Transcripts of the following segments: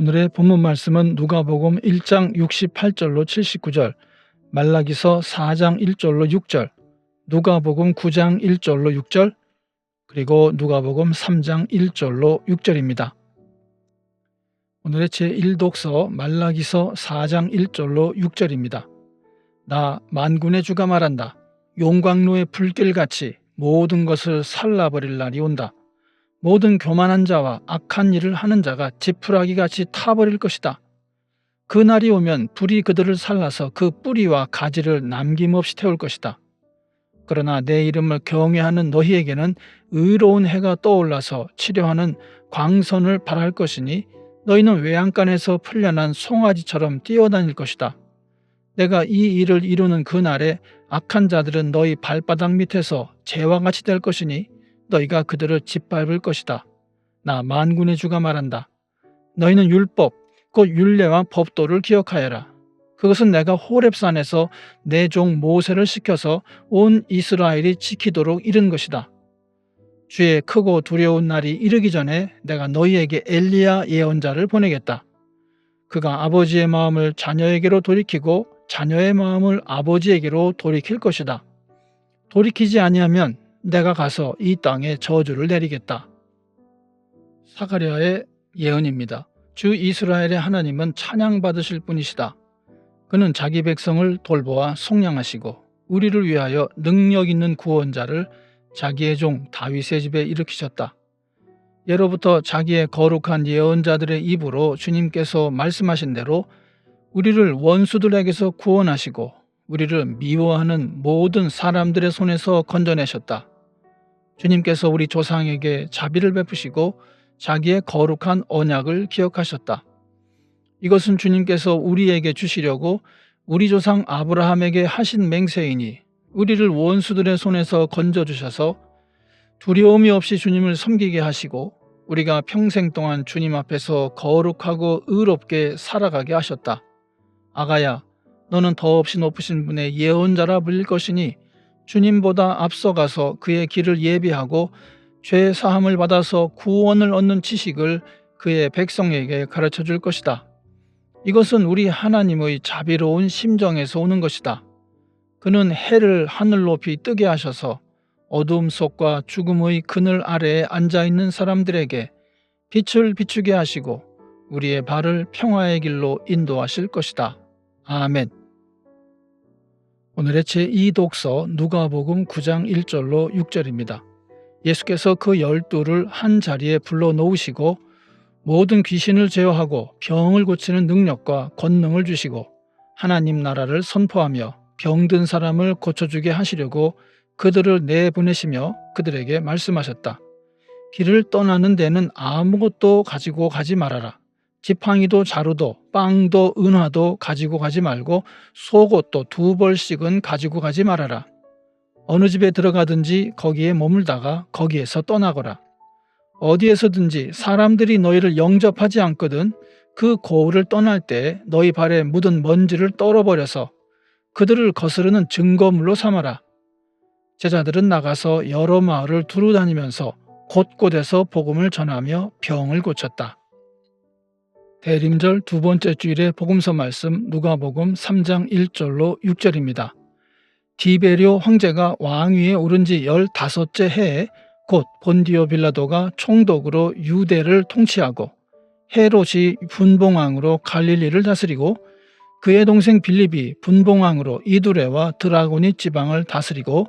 오늘의 본문 말씀은 누가복음 1장 68절로 79절, 말라기서 4장 1절로 6절, 누가복음 9장 1절로 6절, 그리고 누가복음 3장 1절로 6절입니다. 오늘의 제1독서 말라기서 4장 1절로 6절입니다. 나 만군의 주가 말한다. 용광로의 불길같이 모든 것을 살라버릴 날이 온다. 모든 교만한 자와 악한 일을 하는 자가 지푸라기 같이 타버릴 것이다. 그 날이 오면 불이 그들을 살라서 그 뿌리와 가지를 남김없이 태울 것이다. 그러나 내 이름을 경외하는 너희에게는 의로운 해가 떠올라서 치료하는 광선을 발할 것이니 너희는 외양간에서 풀려난 송아지처럼 뛰어다닐 것이다. 내가 이 일을 이루는 그날에 악한 자들은 너희 발바닥 밑에서 재와 같이 될 것이니 너희가 그들을 짓밟을 것이다. 나 만군의 주가 말한다. 너희는 율법, 곧 율례와 법도를 기억하여라. 그것은 내가 호렙산에서 내 종 모세를 시켜서 온 이스라엘이 지키도록 이른 것이다. 주의 크고 두려운 날이 이르기 전에 내가 너희에게 엘리야 예언자를 보내겠다. 그가 아버지의 마음을 자녀에게로 돌이키고 자녀의 마음을 아버지에게로 돌이킬 것이다. 돌이키지 아니하면 내가 가서 이 땅에 저주를 내리겠다. 사가랴의 예언입니다. 주 이스라엘의 하나님은 찬양받으실 분이시다. 그는 자기 백성을 돌보아 속량하시고 우리를 위하여 능력 있는 구원자를 자기의 종 다윗의 집에 일으키셨다. 예로부터 자기의 거룩한 예언자들의 입으로 주님께서 말씀하신 대로 우리를 원수들에게서 구원하시고 우리를 미워하는 모든 사람들의 손에서 건져내셨다. 주님께서 우리 조상에게 자비를 베푸시고 자기의 거룩한 언약을 기억하셨다. 이것은 주님께서 우리에게 주시려고 우리 조상 아브라함에게 하신 맹세이니 우리를 원수들의 손에서 건져주셔서 두려움이 없이 주님을 섬기게 하시고 우리가 평생 동안 주님 앞에서 거룩하고 의롭게 살아가게 하셨다. 아가야, 너는 더없이 높으신 분의 예언자라 불릴 것이니 주님보다 앞서가서 그의 길을 예비하고 죄 사함을 받아서 구원을 얻는 지식을 그의 백성에게 가르쳐 줄 것이다. 이것은 우리 하나님의 자비로운 심정에서 오는 것이다. 그는 해를 하늘 높이 뜨게 하셔서 어두움 속과 죽음의 그늘 아래에 앉아 있는 사람들에게 빛을 비추게 하시고 우리의 발을 평화의 길로 인도하실 것이다. 아멘. 오늘의 제2독서 누가복음 9장 1절로 6절입니다. 예수께서 그 열두를 한 자리에 불러 놓으시고 모든 귀신을 제어하고 병을 고치는 능력과 권능을 주시고 하나님 나라를 선포하며 병든 사람을 고쳐주게 하시려고 그들을 내보내시며 그들에게 말씀하셨다. 길을 떠나는 데는 아무것도 가지고 가지 말아라. 지팡이도 자루도 빵도 은화도 가지고 가지 말고 속옷도 두 벌씩은 가지고 가지 말아라. 어느 집에 들어가든지 거기에 머물다가 거기에서 떠나거라. 어디에서든지 사람들이 너희를 영접하지 않거든 그 고을을 떠날 때 너희 발에 묻은 먼지를 떨어버려서 그들을 거스르는 증거물로 삼아라. 제자들은 나가서 여러 마을을 두루 다니면서 곳곳에서 복음을 전하며 병을 고쳤다. 대림절 두 번째 주일의 복음서 말씀 누가복음 3장 1절로 6절입니다. 디베리오 황제가 왕위에 오른 지 15째 해에 곧 본디오 빌라도가 총독으로 유대를 통치하고 헤롯이 분봉왕으로 갈릴리를 다스리고 그의 동생 빌립이 분봉왕으로 이두레와 드라고니 지방을 다스리고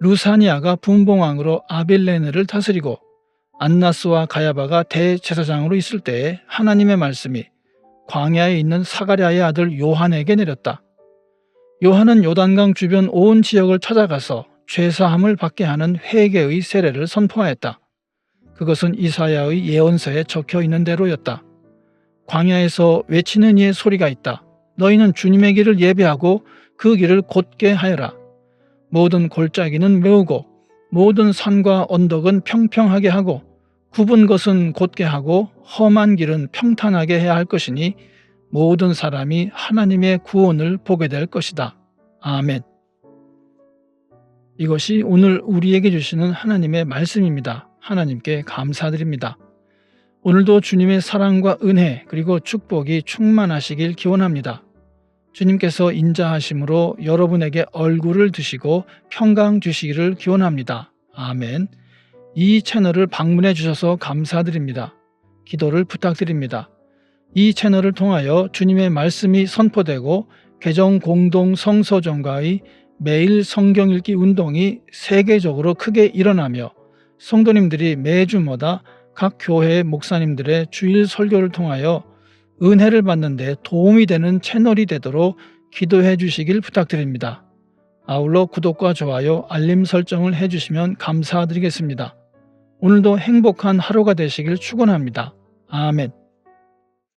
루사니아가 분봉왕으로 아빌레네를 다스리고 안나스와 가야바가 대제사장으로 있을 때에 하나님의 말씀이 광야에 있는 사가랴의 아들 요한에게 내렸다. 요한은 요단강 주변 온 지역을 찾아가서 죄사함을 받게 하는 회개의 세례를 선포하였다. 그것은 이사야의 예언서에 적혀 있는 대로였다. 광야에서 외치는 이의 소리가 있다. 너희는 주님의 길을 예배하고 그 길을 곧게 하여라. 모든 골짜기는 메우고 모든 산과 언덕은 평평하게 하고 굽은 것은 곧게 하고 험한 길은 평탄하게 해야 할 것이니 모든 사람이 하나님의 구원을 보게 될 것이다. 아멘. 이것이 오늘 우리에게 주시는 하나님의 말씀입니다. 하나님께 감사드립니다. 오늘도 주님의 사랑과 은혜 그리고 축복이 충만하시길 기원합니다. 주님께서 인자하심으로 여러분에게 얼굴을 드시고 평강 주시기를 기원합니다. 아멘. 이 채널을 방문해 주셔서 감사드립니다. 기도를 부탁드립니다. 이 채널을 통하여 주님의 말씀이 선포되고 개정 공동 성서정과의 매일 성경 읽기 운동이 세계적으로 크게 일어나며 성도님들이 매주마다 각 교회 목사님들의 주일 설교를 통하여 은혜를 받는 데 도움이 되는 채널이 되도록 기도해 주시길 부탁드립니다. 아울러 구독과 좋아요, 알림 설정을 해 주시면 감사드리겠습니다. 오늘도 행복한 하루가 되시길 축원합니다. 아멘.